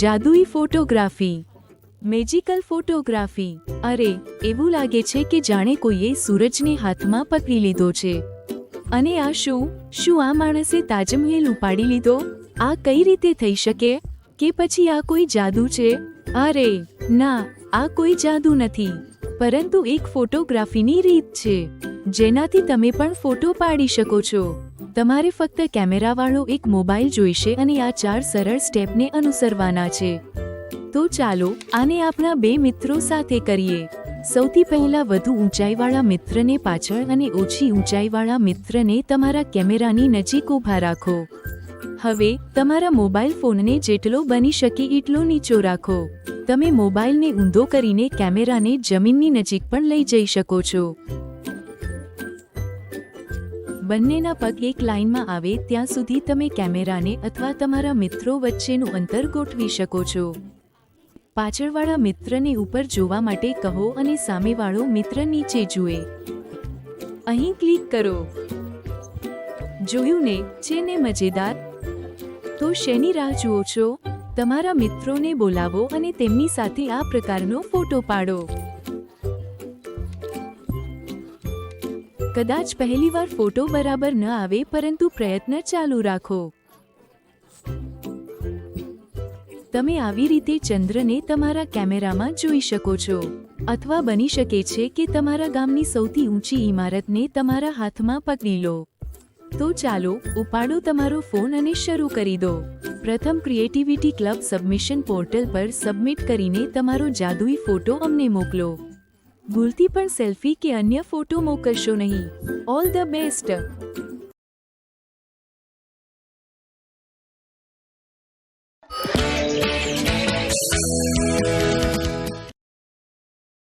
જાદુઈ photography. Magical photography. અરે, એવું લાગે છે કે જાણે કોઈએ સૂરજને હાથમાં પકડી લીધો છે. અને આ શું? શું આ માણસે તાજમહેલ ઉપાડી લીધો? આ કઈ રીતે થઈ શકે? કે પછી આ કોઈ જાદુ છે? અરે, ના, આ કોઈ જાદુ નથી. પરંતુ એક ફોટોગ્રાફીની રીત છે. જેનાથી તમે પણ ફોટો પાડી શકો છો. તમારે ફક્ત કેમેરાવાળો એક મોબાઈલ જોઈશે અને આ ચાર સરળ સ્ટેપને અનુસરવાના છે. તો ચાલો, આને આપણા બે મિત્રો સાથે કરીએ. સૌથી પહેલા વધુ ઊંચાઈવાળા મિત્રને પાછળ અને ઓછી ઊંચાઈવાળા મિત્રને તમારા કેમેરાની નજીક ઊભા રાખો. હવે, તમારા મોબાઈલ ફોનને જેટલો બની શકે એટલો નીચો રાખો. તમે મોબાઈલને ઊંધો કરીને કેમેરાને જમીનની નજીક પણ લઈ જઈ શકો છો. બંનેના પગ એક લાઇનમાં આવે ત્યાં સુધી તમે કેમેરાને અથવા તમારા મિત્રો વચ્ચેનું અંતર ગોઠવી શકો છો. પાછળવાળા મિત્રને ઉપર જોવા માટે કહો અને સામેવાળો મિત્ર નીચે જુએ. અહીં ક્લિક કરો. જોયું ને? છે ને મજેદાર? તો શેની રાહ જુઓ છો? તમારા મિત્રોને બોલાવો અને તેમની સાથે આ પ્રકારનો ફોટો પાડો. કદાચ પહેલીવાર ફોટો બરાબર ન આવે, પરંતુ પ્રયત્ન ચાલુ રાખો. તમે આવી રીતે ચંદ્રને તમારા કેમેરામાં જોઈ શકો છો. અથવા બની શકે છે કે તમારા ગામની સૌથી ઊંચી ઇમારતને તમારા હાથમાં પકડી લો. તો ચાલો, ઉપાડો તમારો ફોન અને શરૂ કરી દો. પ્રથમ ક્રિએટિવિટી ક્લબ સબમિશન પોર્ટલ પર સબમિટ કરીને તમારો જાદુઈ ફોટો અમને મોકલો. ભૂલથી પણ સેલ્ફી કે અન્ય ફોટો મોકલશો નહીં ઓલ ધ બેસ્ટ